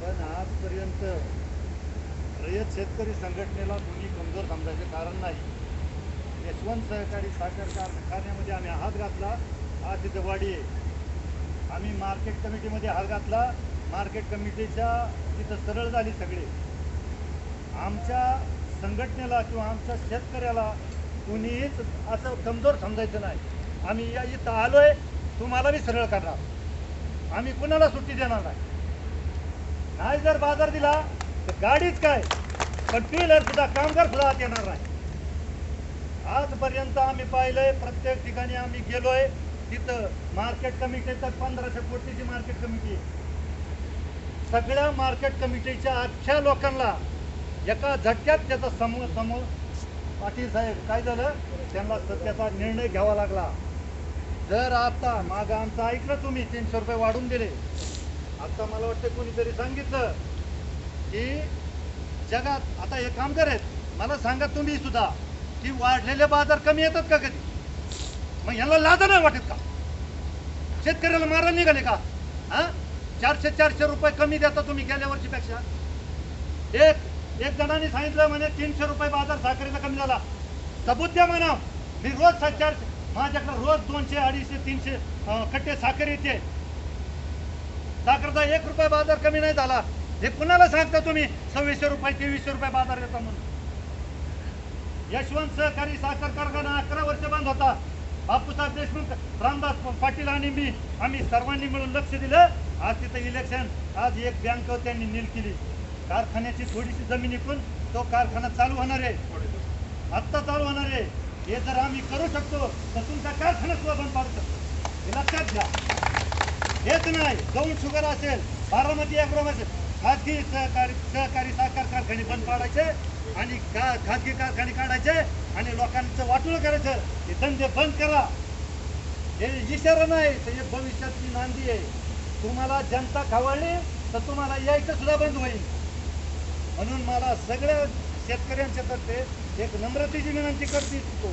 पण आजपर्यंत रयत शेतकरी संघटनेला कोणी कमजोर समजायचे कारण नाही यशवंत सहकारी साखर कारखान्यामध्ये आम्ही हात घातला आज तिथं वाढी आहे आम्ही मार्केट कमिटीमध्ये हात घातला. मार्केट कमिटीच्या तिथं सरळ झाली सगळे. आमच्या संघटनेला किंवा आमच्या शेतकऱ्याला कुणीच असं कमजोर समजायचं नाही. आम्ही या इथं आलोय तुम्हाला बी सरळ करणार. आम्ही कुणाला सुट्टी देणार नाही. नाही जर बाजार दिला तर गाडीच काय? पण टू व्हीलर सुद्धा कामगार सुद्धा आत येणार नाही. आजपर्यंत आम्ही पाहिलंय प्रत्येक ठिकाणी आम्ही गेलोय तिथं मार्केट कमिटी तर पंधराशे कोटीची मार्केट कमिटी आहे. सगळ्या मार्केट कमिटीच्या अख्ख्या लोकांना एका झटक्यात त्याचा समोर समोर पाटील साहेब काय झालं? त्यांना सत्याचा निर्णय घ्यावा लागला. जर आता माग आमचं ऐकलं तुम्ही तीनशे रुपये वाढून दिले. आता मला वाटतं कोणीतरी सांगितलं की जगात आता हे कामगार आहेत. मला सांगा तुम्ही सुद्धा की वाढलेले बाजार कमी येतात का कधी? मग ह्याला लाजा नाही वाटत का? शेतकऱ्याला मारा निघाले का? हा? चारशे चारशे रुपये कमी देता तुम्ही गेल्या वर्षीपेक्षा. एक एक जणांनी सांगितलं म्हणे तीनशे रुपये बाजार साखरेचा कमी झाला. सबूत द्या म्हणा मी रोज सा- माझ्याकडे रोज दोनशे अडीचशे तीनशे कट्टे साखर येते. साखरेचा एक रुपये बाजार कमी नाही झाला. हे कुणाला सांगता तुम्ही? सव्वीसशे रुपये तेवीसशे रुपये बाजार येतो म्हणून. यशवंत सहकारी साखर कारखाना अकरा वर्ष बंद होता. बापूसाहेब देशमुख रामदास पाटील आणि मी आम्ही सर्वांनी मिळून लक्ष दिलं. आज तिथं इलेक्शन आज एक बँक त्यांनी नील केली. कारखान्याची थोडीशी जमीन विकून तो कारखाना चालू होणार आहे. आत्ता चालू होणार आहे. हे जर आम्ही करू शकतो तर तुमचा कारखाना सुद्धा बंद पाडू शकतो. हे लक्षात घ्या. हेच नाही गौण शुगर असेल बारामती अॅग्रोम असेल खाजगी सहकारी सहकारी साखर कारखाने बंद पाडायचे आणि का खाजगी कारखाने काढायचे आणि लोकांचं वाटोळं करायचं. हे धंदे बंद करा. हे इशारा नाही तर हे भविष्यातली नांदी आहे. तुम्हाला जनता खवळली तर तुम्हाला यायचं सुद्धा बंद होईल. म्हणून मला सगळ्या शेतकऱ्यांच्या तर्फे एक नम्रतेची विनंती करते तो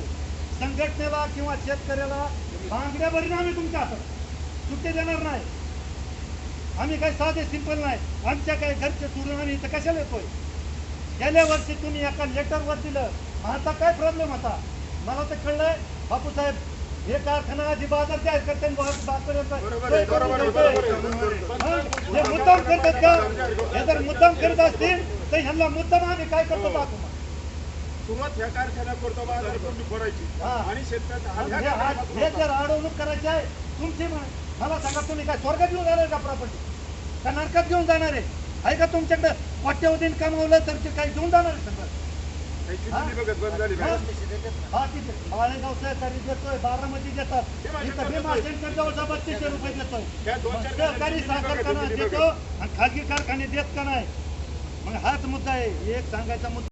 संघटनेला किंवा शेतकऱ्याला मागण्या भरीन आम्ही तुमच्या हातात. सुट्टी देणार नाही. आम्ही काही साधे सिंपल नाही. आमच्या काही घरचे सोडून आम्ही इथं कशाला येतोय? गेल्या वर्षी तुम्ही एका लेटरवर दिलं. आता काय प्रॉब्लेम होता मला तर कळलंय बापू साहेब हे कारखाना आधी बाजार जाहीर करते. हे मुद्दाम करतात का? हे जर मुद्दाम करत असतील तर ह्यांना मुद्दाम आम्ही काय करतो दाखवू मग. सुरुवात ह्या फोडायची हा. आणि शेतकऱ्याचा हे हा- हे. जर अडवणूक करायची आहे तुमची म्हण. मला सांगा तुम्ही काय स्वर्गात घेऊन जाणार का प्रॉपर्टी का नरकात घेऊन जाणार आहे? आहे का तुमच्याकडे कोट्यवधीन कमावलं तर ते काही घेऊन जाणार आहे सगळं? बघत बंद झाली हा? हा माळेगाव सहकारी देतोय बारामती देतात. इथं भीमा सेंटर जवळचा बत्तीसशे रुपये देतोय. त्या दोन मग चार सहकारी कारखाने साखर बघा, कारखाना किती देतो आणि खाजगी कारखाने देत का नाही? मग हाच मुद्दा आहे. एक सांगायचा मुद्दा